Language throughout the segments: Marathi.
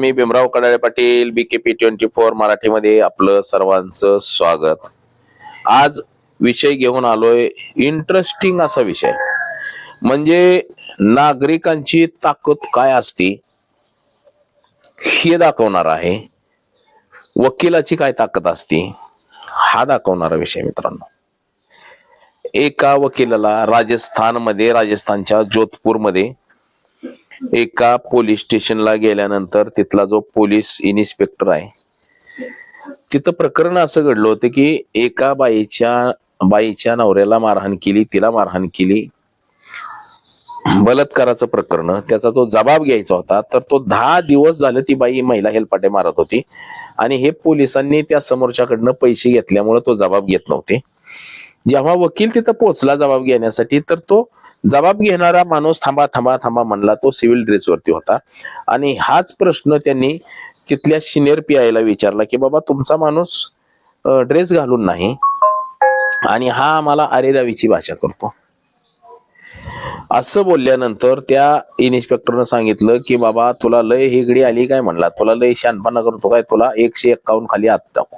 मी Bhimrao Kadale Patil B K P twenty four मराठीमध्ये आपलं सर्वांचं स्वागत. आज विषय घेऊन आलोय इंटरेस्टिंग असा विषय. म्हणजे नागरिकांची ताकद काय असते हे दाखवणार आहे. वकिलाची काय ताकद असते हा दाखवणारा विषय मित्रांनो. एका वकिलाला राजस्थानमध्ये राजस्थानच्या जोधपूरमध्ये एका पोलीस स्टेशनला गेल्यानंतर तिथला जो पोलीस इन्स्पेक्टर आहे तिथं प्रकरण असं घडलं होतं की एका बाईच्या बाईच्या नवऱ्याला मारहाण केली तिला मारहाण केली. बलात्काराचं प्रकरण त्याचा तो जबाब घ्यायचा होता तर तो दहा दिवस झालं ती बाई महिला हेलपाटे मारत होती. आणि हे पोलिसांनी त्या समोरच्याकडनं पैसे घेतल्यामुळे तो जबाब घेत नव्हते. जेव्हा वकील तिथं पोहोचला जबाब घेण्यासाठी तर तो जबाब घेणारा माणूस थांबा थांबा थांबा म्हणला तो सिव्हिल ड्रेसवरती होता. आणि हाच प्रश्न त्यांनी तिथल्या सिनियर पी आयला विचारला की बाबा तुमचा माणूस ड्रेस घालून नाही आणि हा आम्हाला अरेरावीची भाषा करतो. असं बोलल्यानंतर त्या इन्स्पेक्टरनं सांगितलं की बाबा तुला लय हिगडी आली काय म्हणला? तुला लय शानपणा करतो काय? तुला एकशे एक्कावन्न खाली आत टाकू.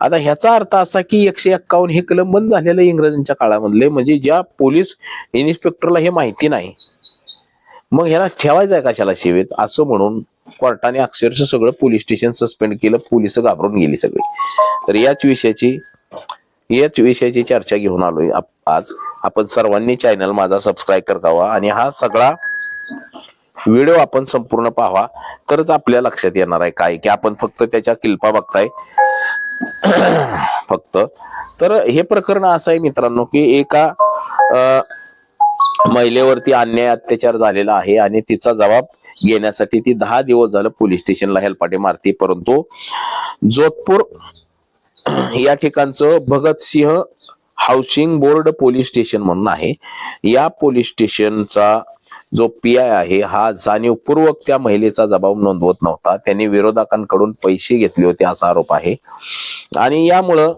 आता ह्याचा अर्थ असा की एकशे एक्कावन्न हे कलम बंद झालेलं इंग्रजांच्या काळामधले. म्हणजे ज्या पोलीस इन्स्पेक्टरला हे माहिती नाही मग ह्याला ठेवायचं आहे कशाला सेवेत असं म्हणून कोर्टाने अक्षरशः सगळं पोलीस स्टेशन सस्पेंड केलं. पोलीस घाबरून गेली सगळी. तर याच विषयाची याच विषयाची चर्चा घेऊन आलोय आज. आपण सर्वांनी चॅनल माझा सबस्क्राईब करतावा आणि हा सगळा व्हिडिओ आपण संपूर्ण पाहावा. तरच आपल्या लक्षात येणार आहे काय की आपण फक्त त्याच्या किल्पा बघताय. फक्त. तर हे प्रकरण असं आहे मित्रांनो की एका महिलेवरती अन्याय अत्याचार झालेला आहे आणि तिचा जबाब घेण्यासाठी ती दहा दिवस झालं पोलीस स्टेशनला हेलपाटे मारते. परंतु जोधपूर या ठिकाणचं Bhagat Singh housing board police station म्हणून आहे. या पोलीस स्टेशनचा जो पी आय आहे हा जाणीवपूर्वक त्या महिलेचा जबाब नोंदवत नव्हता. त्यांनी विरोधकांकडून पैसे घेतले होते असा आरोप आहे. आणि यामुळं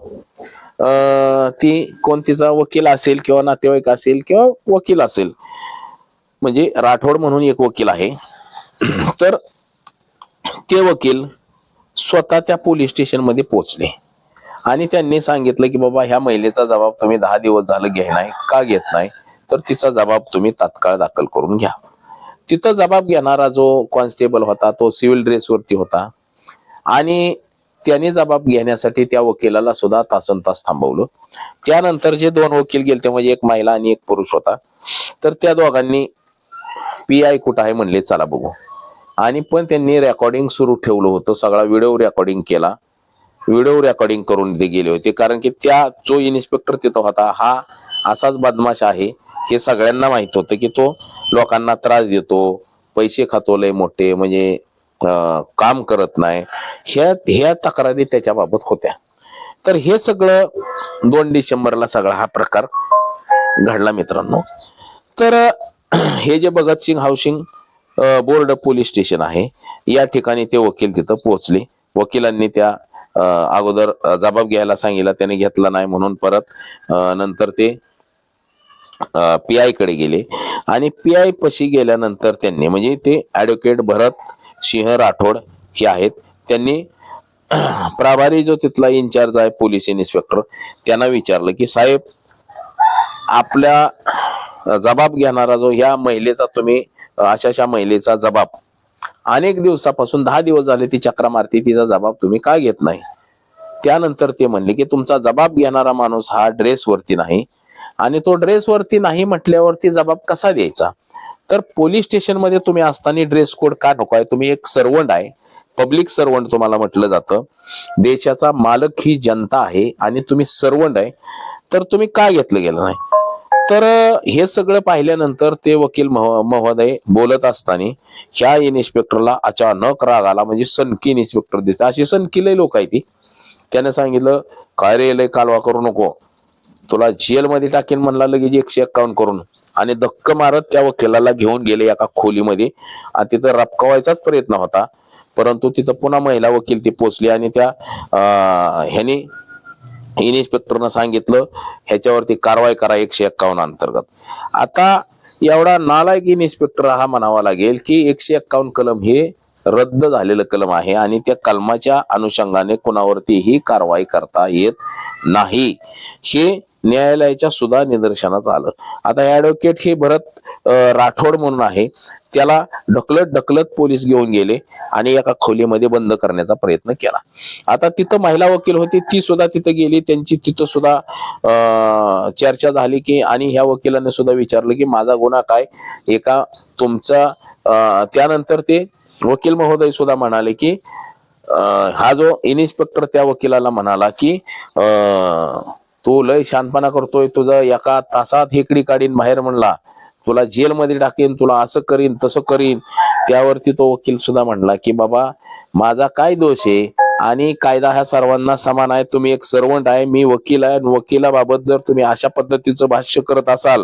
ती कोण तिचा वकील असेल किंवा नातेवाईक असेल किंवा वकील असेल म्हणजे राठोड म्हणून एक वकील आहे. तर ते वकील स्वतः त्या पोलीस स्टेशनमध्ये पोहोचले. आणि त्यांनी सांगितलं की बाबा ह्या महिलेचा जबाब तुम्ही दहा दिवस झालं घ्याय नाही का घेत नाही? तर तिचा जबाब तुम्ही तात्काळ दाखल करून घ्या. तिथं जबाब घेणारा जो कॉन्स्टेबल होता तो सिव्हिल ड्रेसवरती होता. आणि त्याने जबाब घेण्यासाठी त्या वकिलाला सुद्धा तासन तास थांबवलं. त्यानंतर जे दोन वकील गेले ते म्हणजे एक महिला आणि एक पुरुष होता. तर त्या दोघांनी पी आय कुठं आहे म्हणले चला बघू. आणि पण त्यांनी रेकॉर्डिंग सुरू ठेवलं होतं सगळा व्हिडिओ रेकॉर्डिंग केला. व्हिडिओ रेकॉर्डिंग करून ते गेले होते. कारण की त्या जो इन्स्पेक्टर तिथं होता हा असाच बदमाश आहे. हे सगळ्यांना माहीत होतं की तो लोकांना त्रास देतो पैसे खातो लय मोठे म्हणजे काम करत नाही. ह्या ह्या तक्रारी त्याच्याबाबत होत्या. तर हे सगळं दोन डिसेंबरला सगळा हा प्रकार घडला मित्रांनो. तर हे जे Bhagat Singh housing board police station आहे या ठिकाणी ते वकील तिथं पोहोचले. वकिलांनी त्या अगोदर जबाब घ्यायला सांगितला त्याने घेतला नाही म्हणून परत नंतर ते पी आयकडे गेले. आणि पी आय पशी गेल्यानंतर त्यांनी म्हणजे ते ऍडव्होकेट भरत सिंह राठोड हे आहेत त्यांनी प्रभारी जो तिथला इन्चार्ज आहे पोलीस इन्स्पेक्टर त्यांना विचारलं की साहेब आपल्या जबाब घेणारा जो ह्या महिलेचा तुम्ही अशा अशा महिलेचा जबाब अनेक दिवसापासून दहा दिवस झाले ती चक्रा मारती तिचा जबाब तुम्ही का घेत नाही? त्यानंतर ते म्हणले की तुमचा जबाब घेणारा माणूस हा ड्रेस वरती नाही आणि तो ड्रेस वरती नाही म्हटल्यावरती जबाब कसा द्यायचा? तर पोलीस स्टेशनमध्ये तुम्ही असताना ड्रेस कोड का नको आहे? तुम्ही एक सर्वंट आहे. पब्लिक सर्वंट तुम्हाला म्हटलं जातं. देशाचा मालक ही जनता आहे आणि तुम्ही सर्वंट आहे. तर तुम्ही का घेतलं गेलं नाही? तर हे सगळं पाहिल्यानंतर ते वकील महो- महोदय बोलत असताना ह्या इन्स्पेक्टरला अचानक राग आला म्हणजे सनकी इन्स्पेक्टर दिसते. अशी सनकीले लोक आहे ती त्याने सांगितलं काय रे लय कालवा करू नको. तुला जेलमध्ये टाकेन म्हणला लगेच एकशे एक्कावन्न करून. आणि धक्क मारत त्या वकिलाला घेऊन गेले एका खोलीमध्ये. आणि तिथं रपकवायचाच प्रयत्न होता. परंतु तिथं पुन्हा महिला वकील ती पोचली आणि त्या अं, ह्यानी इन्स्पेक्टरनं सांगितलं ह्याच्यावरती कारवाई करा एकशे एक्कावन्न अंतर्गत. आता एवढा नालायक इन्स्पेक्टर हा म्हणावा लागेल की एकशे एक्कावन्न कलम हे रद्द झालेलं कलम आहे आणि त्या कलमाच्या अनुषंगाने कुणावरतीही कारवाई करता येत नाही. हे न्यायालयाच्या सुद्धा निदर्शनात आलं. आता ऍडव्होकेट हे भरत राठोड म्हणून आहे. त्याला ढकलत ढकलत पोलीस घेऊन गेले आणि एका खोलीमध्ये बंद करण्याचा प्रयत्न केला. आता तिथं महिला वकील होती ती सुद्धा तिथं गेली. त्यांची तिथं सुद्धा चर्चा झाली की आणि ह्या वकिलाने सुद्धा विचारलं की माझा गुन्हा काय? एका तुमचा त्यानंतर ते वकील महोदय सुद्धा म्हणाले की हा जो इन्स्पेक्टर त्या वकिलाला म्हणाला की अं, तू लय शानपणा करतोय तुझं एका तासात हेकडी काढीन बाहेर म्हणला. तुला जेलमध्ये टाकेन तुला असं करीन तसं करीन. त्यावरती तो वकील सुद्धा म्हणला की बाबा माझा काय दोष आहे? आणि कायदा हा सर्वांना समान आहे. तुम्ही एक सर्वंट आहे मी वकील आहे. वकिलाबाबत जर तुम्ही अशा पद्धतीचं भाष्य करत असाल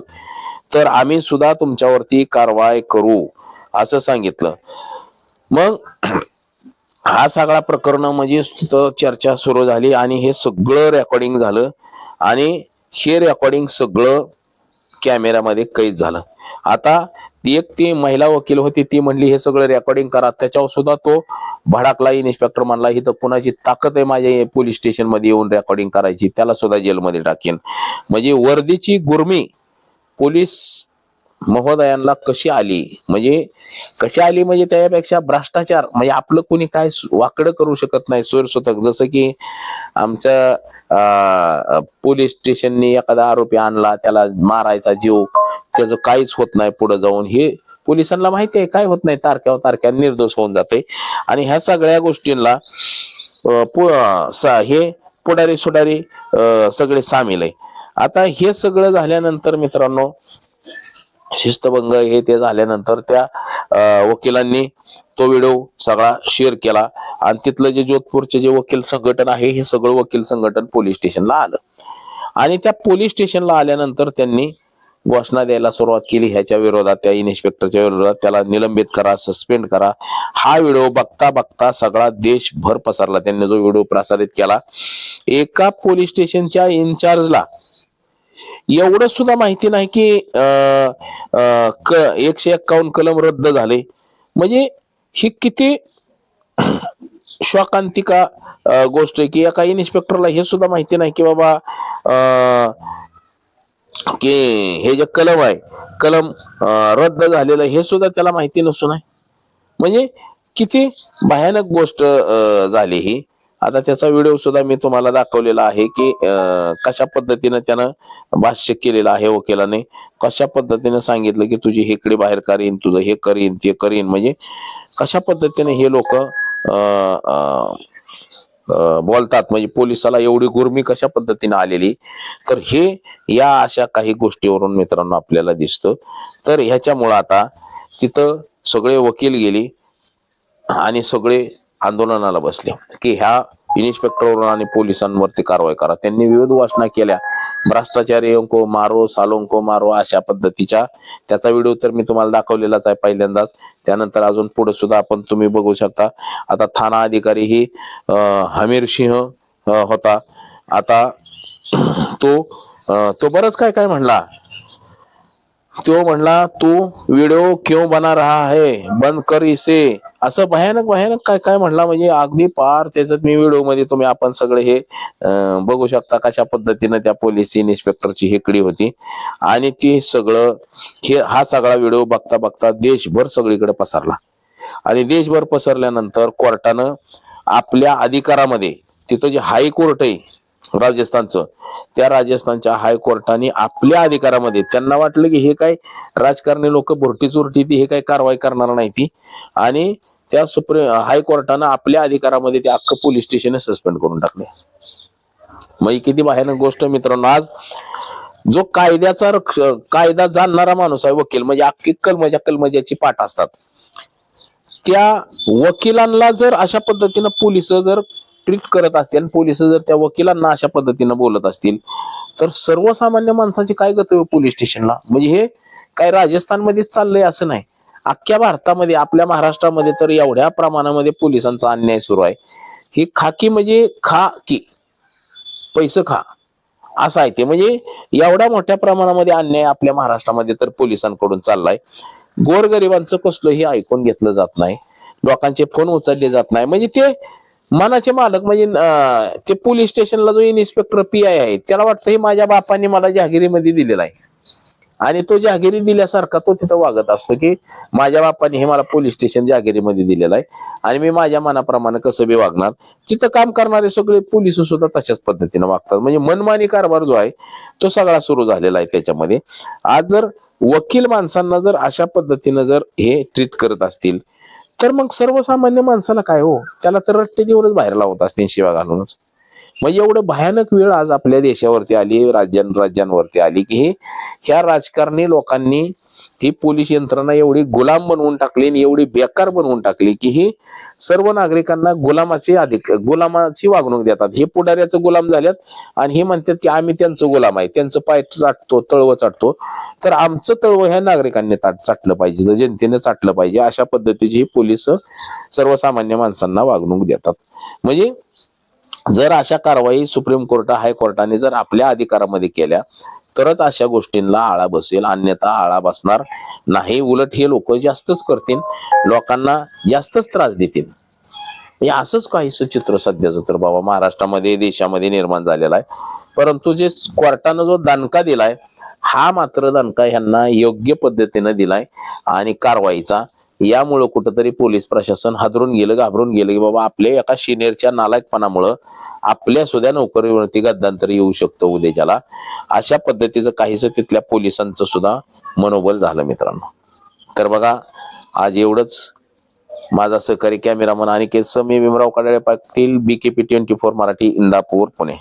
तर आम्ही सुद्धा तुमच्यावरती कारवाई करू. असं सांगितलं. मग हा सगळा प्रकरण म्हणजे चर्चा सुरू झाली आणि हे सगळं रेकॉर्डिंग झालं आणि हे रेकॉर्डिंग सगळं कॅमेऱ्यामध्ये कैद झालं. आता ती एक ती महिला वकील होती ती म्हणली हे सगळं रेकॉर्डिंग करा. त्याच्यावर सुद्धा तो भडाकला इन्स्पेक्टर म्हणला ही तर कुणाची ताकद आहे माझ्या पोलीस स्टेशनमध्ये येऊन रेकॉर्डिंग करायची? त्याला सुद्धा जेलमध्ये टाकेन. म्हणजे वर्दीची गुर्मी पोलीस महोदयांना कशी आली? म्हणजे कशी आली म्हणजे त्यापेक्षा भ्रष्टाचार म्हणजे आपलं कोणी काय सु- वाकडं करू शकत नाही स्वतः जसं की आमच्या पोलीस स्टेशननी एखादा आरोपी आणला त्याला मारायचा जीव त्याचं काहीच होत नाही पुढे जाऊन. हे पोलिसांना माहिती आहे काय होत नाही तारख्यावर तारख्या निर्दोष होऊन जाते. आणि ह्या सगळ्या गोष्टींना पु- हे पुढारी सुडारी सगळे सामील आहे. आता हे सगळं झाल्यानंतर मित्रांनो शिस्तभंग हे ते झाल्यानंतर त्या वकिलांनी तो व्हिडिओ सगळा शेअर केला. आणि तिथलं जे जोधपूरचे जे वकील संघटन आहे हे सगळं वकील संघटन पोलीस स्टेशनला आलं. आणि त्या पोलीस स्टेशनला आल्यानंतर त्यांनी घोषणा द्यायला सुरुवात केली ह्याच्या विरोधात त्या इन्स्पेक्टरच्या विरोधात. त्याला निलंबित करा सस्पेंड करा. हा व्हिडिओ बघता बघता सगळा देशभर पसरला. त्यांनी जो व्हिडिओ प्रसारित केला एका पोलीस स्टेशनच्या इन्चार्जला एवढं सुद्धा माहिती नाही की अं, क- एकशे एक्कावन्न कलम रद्द झाले. म्हणजे ही किती शॉकांतिका गोष्ट आहे की एका इन्स्पेक्टरला हे सुद्धा माहिती नाही की बाबा की हे जे कलम आहे कलम रद्द झालेलं हे सुद्धा त्याला माहिती नसून आहे. म्हणजे किती भयानक गोष्ट झाली ही. आता त्याचा व्हिडिओ सुद्धा मी तुम्हाला दाखवलेला आहे की कशा पद्धतीनं त्यानं भाष्य केलेलं आहे वकिलाने. कशा पद्धतीनं सांगितलं की तुझी हेकडे बाहेर करीन तुझं हे करीन ते करीन. म्हणजे कशा पद्धतीने हे लोक बोलतात? म्हणजे पोलिसाला एवढी गुरमी कशा पद्धतीने आलेली? तर हे या अशा काही गोष्टीवरून मित्रांनो आपल्याला दिसतं. तर ह्याच्यामुळं आता तिथं सगळे वकील गेले आणि सगळे आंदोलनाला बसले. की ह्या इन्स्पेक्टर आणि पोलिसांवरती कारवाई करा. त्यांनी विविध वाचना केल्या. भ्रष्टाचारी अंको मारो सालोंको मारो अशा पद्धतीच्या. त्याचा व्हिडिओ तर मी तुम्हाला दाखवलेलाच आहे पहिल्यांदाच. त्यानंतर अजून पुढे सुद्धा आपण तुम्ही बघू शकता. आता थाना अधिकारी ही हमीर सिंह होता. आता तो तो बरंच काय काय म्हणला? तो म्हणला तू व्हिडिओ क्यों बना रहा है? बंद कर इसे. असं भयानक भयानक काय काय म्हणला म्हणजे अगदी पार त्याच्यात मी व्हिडिओमध्ये तुम्ही आपण सगळे हे बघू शकता कशा पद्धतीनं त्या पोलीस इन्स्पेक्टरची हेकडी होती. आणि ती सगळं हे हा सगळा व्हिडिओ बघता बघता देशभर सगळीकडे पसरला. आणि देशभर पसरल्यानंतर कोर्टानं आपल्या अधिकारामध्ये तिथं जे हायकोर्ट आहे राजस्थानचं. त्या राजस्थानच्या हायकोर्टाने आपल्या अधिकारामध्ये त्यांना वाटलं की हे काय राजकारणी लोक भुरटी चुरटी ती हे काय कारवाई करणार नाही ती. आणि त्या सुप्रीम हायकोर्टानं आपल्या अधिकारामध्ये ते अख्खं पोलीस स्टेशन सस्पेंड करून टाकले. मग ही किती भयानक गोष्ट मित्रांनो. आज जो कायद्याचा रक्ष कायदा जाणणारा माणूस आहे वकील म्हणजे अख्खी कलमजा कलमजाची पाठ असतात. त्या वकिलांना जर अशा पद्धतीनं पोलीस जर ट्रीट करत असतील आणि पोलीस जर त्या वकिलांना अशा पद्धतीनं बोलत असतील तर सर्वसामान्य माणसाची काय गत पोलीस स्टेशनला? म्हणजे हे काय राजस्थानमध्येच चाललंय असं नाही. अख्ख्या भारतामध्ये आपल्या महाराष्ट्रामध्ये तर एवढ्या प्रमाणामध्ये पोलिसांचा अन्याय सुरू आहे. ही खाकी म्हणजे खा की पैसे खा. असं आहे ते. म्हणजे एवढ्या मोठ्या प्रमाणामध्ये अन्याय आपल्या महाराष्ट्रामध्ये तर पोलिसांकडून चाललाय. गोरगरिबांचं कसलंही ऐकून घेतलं जात नाही. लोकांचे फोन उचलले जात नाही. म्हणजे ते मनाचे मालक म्हणजे ते पोलीस स्टेशनला जो इन्स्पेक्टर पी आय आहे त्याला वाटतं हे माझ्या बापाने मला जहागिरीमध्ये दिलेला आहे. आणि तो जहागिरी दिल्यासारखा तो तिथं वागत असतो की माझ्या बापाने हे मला पोलीस स्टेशन जहागिरीमध्ये दिलेलं आहे. आणि मी माझ्या मनाप्रमाणे कसं बी वागणार तिथं काम करणारे सगळे पोलीस सुद्धा तशाच पद्धतीने वागतात. म्हणजे मनमानी कारभार जो आहे तो सगळा सुरू झालेला आहे त्याच्यामध्ये. आज जर वकील माणसांना जर अशा पद्धतीनं जर हे ट्रीट करत असतील तर मग सर्वसामान्य माणसाला काय हो? त्याला तर रट्टे देऊनच बाहेर लावत असतील शिवा घालूनच. म्हणजे एवढं भयानक वेळ आज आपल्या देशावरती आली राज्यां राज्यांवरती आली की हे ह्या राजकारणी लोकांनी ही पोलीस यंत्रणा एवढी गुलाम बनवून टाकली आणि एवढी बेकार बनवून टाकली की ही सर्व नागरिकांना गुलामाची अधिक गुलामाची वागणूक देतात. हे पुढाऱ्याचं गुलाम झाल्यात आणि हे म्हणतात की आम्ही त्यांचं गुलाम आहे. त्यांचं पाय चाटतो तळव चाटतो. तर आमचं तळव ह्या नागरिकांनी ताट चाटलं पाहिजे. जनतेने चाटलं पाहिजे. अशा पद्धतीची ही पोलीस सर्वसामान्य माणसांना वागणूक देतात. म्हणजे जर अशा कारवाई सुप्रीम कोर्ट हायकोर्टाने जर आपल्या अधिकारामध्ये केल्या तरच अशा गोष्टींना आळा बसेल. अन्यथा आळा बसणार नाही. उलट हे लोक जास्तच करतील. लोकांना जास्तच त्रास देतील. हे असंच काहीसं चित्र सध्याचं तर बाबा महाराष्ट्रामध्ये देशामध्ये निर्माण झालेला आहे. परंतु जे कोर्टानं जो दणका दिलाय हा मात्र दणका ह्यांना योग्य पद्धतीनं दिलाय आणि कारवाईचा यामुळं कुठंतरी पोलीस प्रशासन हादरून गेलं घाबरून गेलं की बाबा आपल्या एका सिनियरच्या नालायकपणामुळं आपल्या सुद्धा नोकरीवरती गद्दांतर येऊ शकतो उद्याच्याला. अशा पद्धतीचं काहीच तिथल्या पोलिसांचं सुद्धा मनोबल झालं मित्रांनो. तर बघा आज एवढंच. माझा सहकारी कॅमेरामन आणि केस मी Bhimrao Kadale Patil BKP twenty four Marathi Indapur Pune.